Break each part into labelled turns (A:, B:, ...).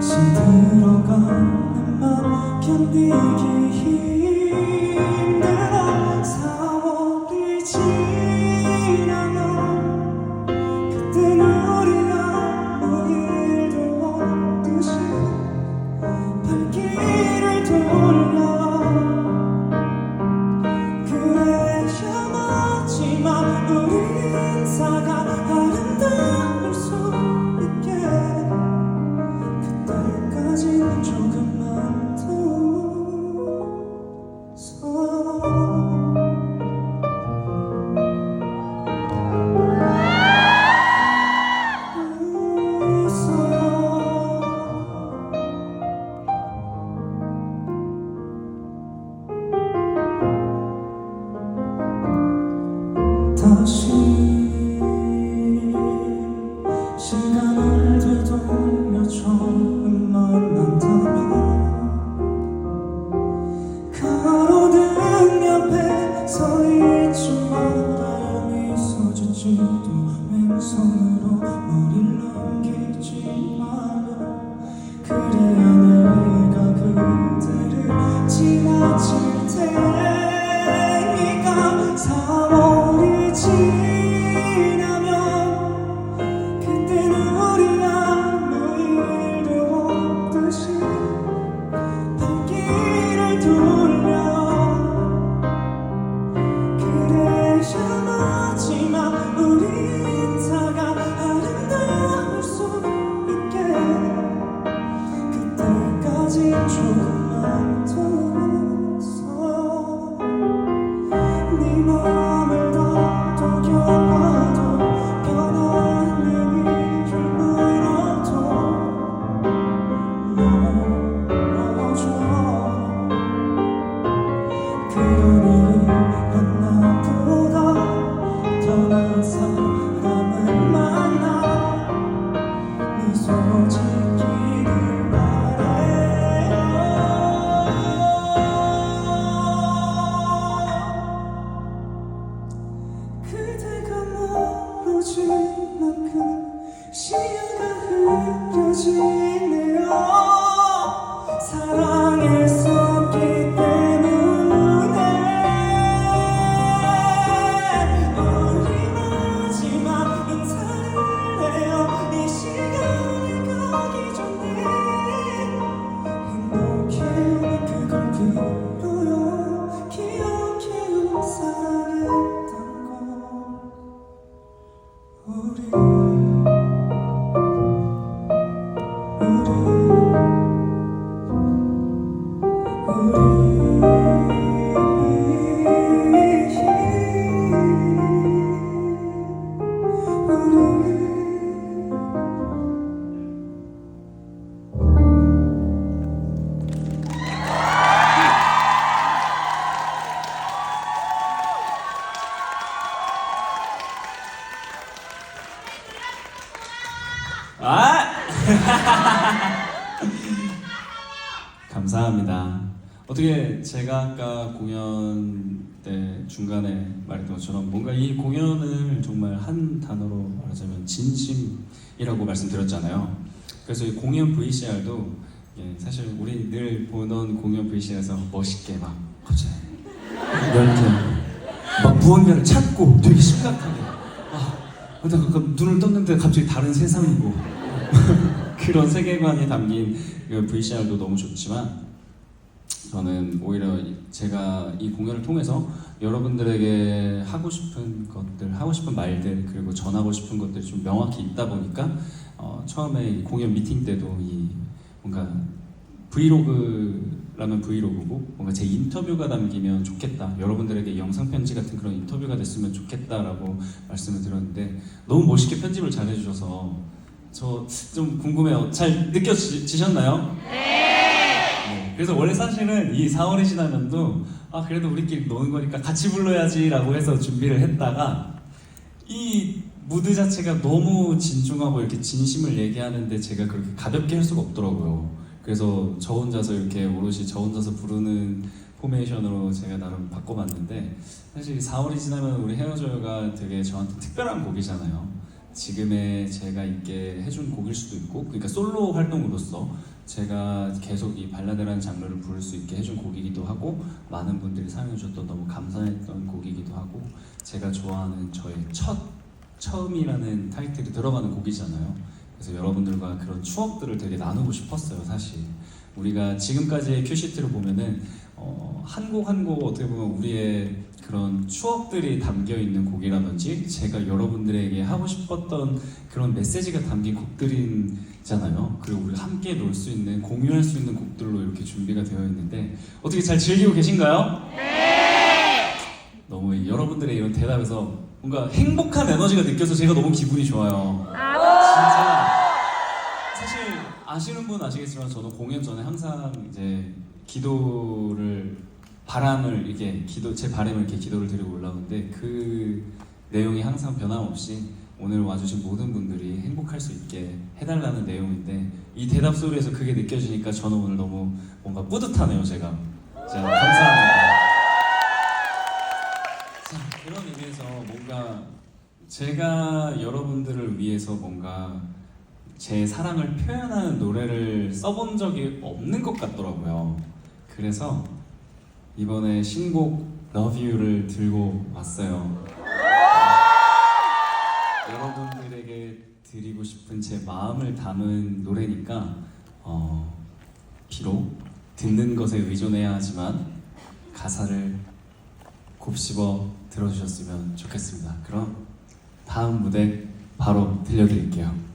A: 시 들어가는 맘 견디기 힘 우 때
B: 중간에 말했던 것처럼 뭔가 이 공연을 정말 한 단어로 말하자면 진심이라고 말씀드렸잖아요. 그래서 이 공연 VCR도 예, 사실 우리 늘 보던 공연 VCR에서 멋있게 막 갑자기 연기 막 무언가를 찾고 되게 심각하게. 아, 근데 가끔 눈을 떴는데 갑자기 다른 세상이고. 그런 세계관이 담긴 그 VCR도 너무 좋지만 저는 오히려 제가 이 공연을 통해서 여러분들에게 하고 싶은 것들, 하고 싶은 말들 그리고 전하고 싶은 것들이 좀 명확히 있다 보니까 어, 처음에 이 공연 미팅 때도 이 뭔가 브이로그라면 브이로그고 뭔가 제 인터뷰가 담기면 좋겠다. 여러분들에게 영상 편지 같은 그런 인터뷰가 됐으면 좋겠다라고 말씀을 드렸는데 너무 멋있게 편집을 잘 해주셔서 저 좀 궁금해요. 잘 느껴지셨나요? 네. 그래서 원래 사실은 이 4월이 지나면도 아 그래도 우리끼리 노는 거니까 같이 불러야지라고 해서 준비를 했다가 이 무드 자체가 너무 진중하고 이렇게 진심을 얘기하는데 제가 그렇게 가볍게 할 수가 없더라고요. 그래서 저 혼자서 이렇게 오롯이 저 혼자서 부르는 포메이션으로 제가 나름 바꿔봤는데 사실 4월이 지나면 우리 헤어져요가 되게 저한테 특별한 곡이잖아요. 지금의 제가 있게 해준 곡일 수도 있고 그러니까 솔로 활동으로서 제가 계속 이 발라드라는 장르를 부를 수 있게 해준 곡이기도 하고 많은 분들이 사랑해 주셨던 너무 감사했던 곡이기도 하고 제가 좋아하는 저의 첫 처음이라는 타이틀이 들어가는 곡이잖아요. 그래서 여러분들과 그런 추억들을 되게 나누고 싶었어요, 사실. 우리가 지금까지의 큐시트를 보면은 어, 한곡 한 곡 어떻게 보면 우리의 그런 추억들이 담겨 있는 곡이라든지 제가 여러분들에게 하고 싶었던 그런 메시지가 담긴 곡들이잖아요. 그리고 우리가 함께 놀 수 있는 공유할 수 있는 곡들로 이렇게 준비가 되어 있는데 어떻게 잘 즐기고 계신가요? 네. 너무 이 여러분들의 이런 대답에서 뭔가 행복한 에너지가 느껴서 제가 너무 기분이 좋아요. 아시는 분 아시겠지만 저는 공연 전에 항상 이제 기도를 바람을 이렇게 기도 제 바람을 이렇게 기도를 드리고 올라오는데 그 내용이 항상 변함없이 오늘 와주신 모든 분들이 행복할 수 있게 해달라는 내용인데 이 대답 소리에서 그게 느껴지니까 저는 오늘 너무 뭔가 뿌듯하네요 제가 진짜 감사합니다. 자 그런 의미에서 뭔가 제가 여러분들을 위해서 뭔가 제 사랑을 표현하는 노래를 써본 적이 없는 것 같더라고요. 그래서 이번에 신곡 Love You를 들고 왔어요. 여러분들에게 드리고 싶은 제 마음을 담은 노래니까 어, 비록 듣는 것에 의존해야 하지만 가사를 곱씹어 들어주셨으면 좋겠습니다. 그럼 다음 무대 바로 들려드릴게요.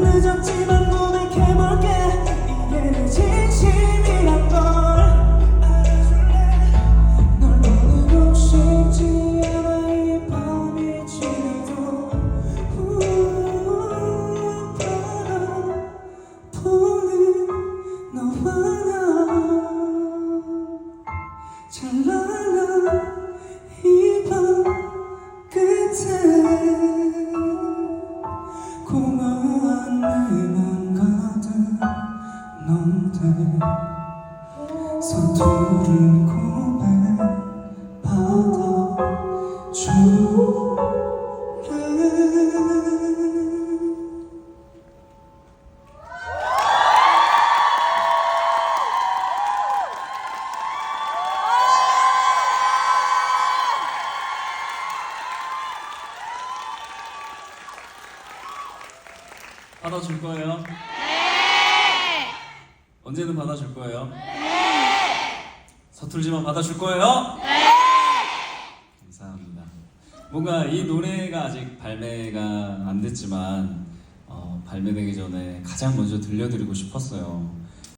A: 늦었지만
B: 받아줄 거예요? 네. 언제든 받아줄 거예요? 네. 서툴지만 받아줄 거예요? 네. 감사합니다. 뭔가 이 노래가 아직 발매가 안 됐지만 어, 발매되기 전에 가장 먼저 들려드리고 싶었어요.